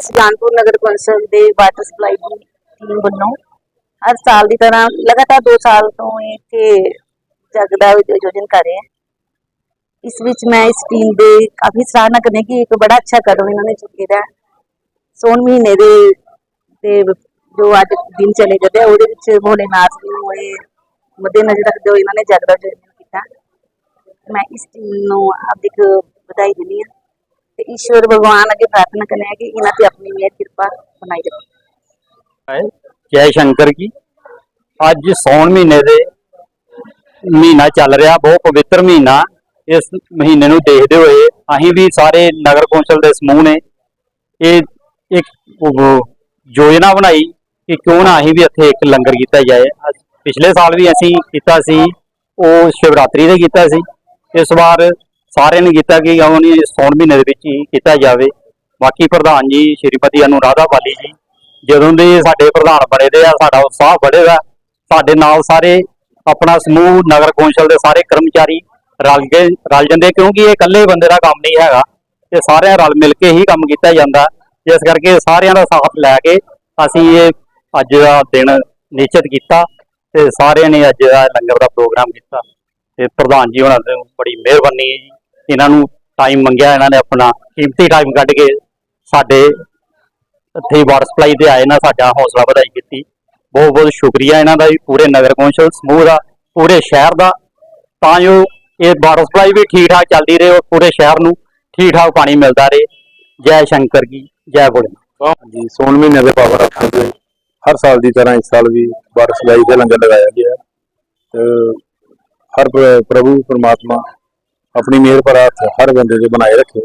ਸੁਜਾਨਪੁਰ ਨਗਰ ਕੌਂਸਲ ਦੇ water supply ਦੀ ਟੀਮ ਵੱਲੋਂ ਹਰ ਸਾਲ ਦੀ ਤਰ੍ਹਾਂ ਲਗਾਤਾਰ 2 ਸਾਲ ਤੋਂ ਇੱਥੇ ਜਗ ਦਾ ਆਯੋਜਨ ਕਰ ਰਹੇ ਹਾਂ। ਇਸ ਵਿੱਚ ਮੈਂ ਇਸ ਟੀਮ ਦੇ ਕਾਫੀ ਸਰਾਹਨਾ ਕਰਨੀ ਕਿ ਇੱਕ ਬੜਾ ਅੱਛਾ ਕਦਮ ਇਹਨਾਂ ਨੇ ਚੁੱਕਿਆ ਹੈ। ਸੋਨ ਮਹੀਨੇ ਦੇ ਤੇ ਜੋ ਅੱਜ ਦਿਨ ਚਲੇ ਜਾਂਦੇ ਆ, ਉਹਦੇ ਵਿੱਚ ਭੋਲੇਨਾਥ ਨੂੰ ਇਹ ਮੱਦੇ ਨਜ਼ਰ ਰੱਖਦੇ ਹੋਏ ਇਹਨਾਂ ਨੇ ਜਗ ਦਾ ਆਯੋਜਨ ਕੀਤਾ। ਮੈਂ ਇਸ ਟੀਮ ਨੂੰ ਹਾਰਦਿਕ ਵਧਾਈ ਦਿੰਦੀ ਹਾਂ ਤੇ ਈਸ਼ਵਰ ਭਗਵਾਨ ਅੱਗੇ ਪ੍ਰਾਰਥਨਾ ਕਰਨੀ ਹੈ ਕਿ ਇਹਨਾਂ ਤੇ ਆਪਣੀ ਜੈ ਸ਼ੰਕਰ ਕੀ ਅੱਜ ਸੌਣ ਮਹੀਨੇ ਦੇ ਮਹੀਨਾ ਚੱਲ ਰਿਹਾ, ਬਹੁਤ ਪਵਿੱਤਰ ਮਹੀਨਾ। ਇਸ ਮਹੀਨੇ ਨੂੰ ਦੇਖਦੇ ਹੋਏ ਅਸੀਂ ਵੀ ਸਾਰੇ ਨਗਰ ਕੌਂਸਲ ਦੇ ਸਮੂਹ ਨੇ ਇਹ ਇੱਕ ਯੋਜਨਾ ਬਣਾਈ ਕਿ ਕਿਉਂ ਨਾ ਅਸੀਂ ਵੀ ਇੱਥੇ ਇੱਕ ਲੰਗਰ ਕੀਤਾ ਜਾਏ। ਪਿਛਲੇ ਸਾਲ ਵੀ ਅਸੀਂ ਕੀਤਾ ਸੀ, ਉਹ ਸ਼ਿਵਰਾਤਰੀ ਦੇ ਕੀਤਾ ਸੀ। ਇਸ ਵਾਰ ਸਾਰਿਆਂ ਨੇ ਕੀਤਾ ਕਿ ਹੁਣ ਇਹ ਸੌਣ ਮਹੀਨੇ ਦੇ ਵਿੱਚ ਹੀ ਕੀਤਾ ਜਾਵੇ। ਬਾਕੀ ਪ੍ਰਧਾਨ ਜੀ ਸ੍ਰੀਪਤੀ ਅਨੁਰਾਧਾ ਬਾਲੀ ਜੀ, ਜਦੋਂ ਦੇ ਸਾਡੇ ਪ੍ਰਧਾਨ ਬਣੇ ਦੇ ਆ, ਸਾਡਾ ਉਤਸ਼ਾਹ ਵਧੇਗਾ। ਸਾਡੇ ਨਾਲ ਸਾਰੇ ਆਪਣਾ ਸਮੂਹ, ਨਗਰ ਕੌਂਸਲ ਦੇ ਸਾਰੇ ਕਰਮਚਾਰੀ ਰਲ ਕੇ ਰਲ ਜਾਂਦੇ, ਕਿਉਂਕਿ ਇਹ ਇਕੱਲੇ ਬੰਦੇ ਦਾ ਕੰਮ ਨਹੀਂ ਹੈਗਾ। ਤੇ ਸਾਰਿਆਂ ਰਲ ਮਿਲ ਕੇ ਹੀ ਕੰਮ ਕੀਤਾ ਜਾਂਦਾ। ਇਸ ਕਰਕੇ ਸਾਰਿਆਂ ਦਾ ਸਾਥ ਲੈ ਕੇ ਅਸੀਂ ਇਹ ਅੱਜ ਦਾ ਦਿਨ ਨਿਸ਼ਚਿਤ ਕੀਤਾ ਤੇ ਸਾਰਿਆਂ ਨੇ ਅੱਜ ਦਾ ਲੰਗਰ ਦਾ ਪ੍ਰੋਗਰਾਮ ਕੀਤਾ। ਤੇ ਪ੍ਰਧਾਨ ਜੀ ਉਹਨਾਂ ਦੀ ਬੜੀ ਮਿਹਰਬਾਨੀ ਹੈ ਜੀ। ਇਹਨਾਂ ਨੂੰ ਟਾਈਮ ਮੰਗਿਆ ਇਹਨਾਂ ਨੇ ਆਪਣਾ, ਕੀਮਤੀ ਟਾਈਮ ਕੱਢ ਕੇ ਸਾਡੇ ਇੱਥੇ ਵਾਟਰ ਸਪਲਾਈ ਤੇ ਆਏ ਨਾ, ਸਾਡਾ ਹੌਸਲਾ ਵਧਾਈ ਕੀਤੀ। ਬਹੁਤ ਬਹੁਤ ਸ਼ੁਕਰੀਆ ਇਹਨਾਂ ਦਾ ਵੀ, ਪੂਰੇ ਨਗਰ ਕੌਂਸਲ ਸਮੂਹ ਦਾ, ਪੂਰੇ ਸ਼ਹਿਰ ਦਾ। ਤਾਂ ਜੋ ਇਹ ਵਾਟਰ ਸਪਲਾਈ ਵੀ ਠੀਕ ਠਾਕ ਚੱਲਦੀ ਰਹੇ ਔਰ ਪੂਰੇ ਸ਼ਹਿਰ ਨੂੰ ਠੀਕ ਠਾਕ ਪਾਣੀ ਮਿਲਦਾ ਰਹੇ। ਜੈ ਸ਼ੰਕਰ ਜੀ, ਜੈ ਭੋਲੇ ਜੀ ਸੋਨ ਮਹੀਨੇ ਦੇ ਪਾਵਰ ਰੱਖਦੇ ਹਰ ਸਾਲ ਦੀ ਤਰ੍ਹਾਂ ਇਸ ਸਾਲ ਵੀ ਵਾਟਰ ਸਪਲਾਈ ਦੇ ਲੰਗਰ ਲਗਾਇਆ ਗਿਆ ਤੇ ਹਰ ਪ੍ਰਭੂ, ਪਰਮਾਤਮਾ ਆਪਣੀ ਮਿਹਰ ਪਰ ਹੱਥ ਹਰ ਬੰਦੇ ਦੇ ਬਣਾਏ ਰੱਖੇ।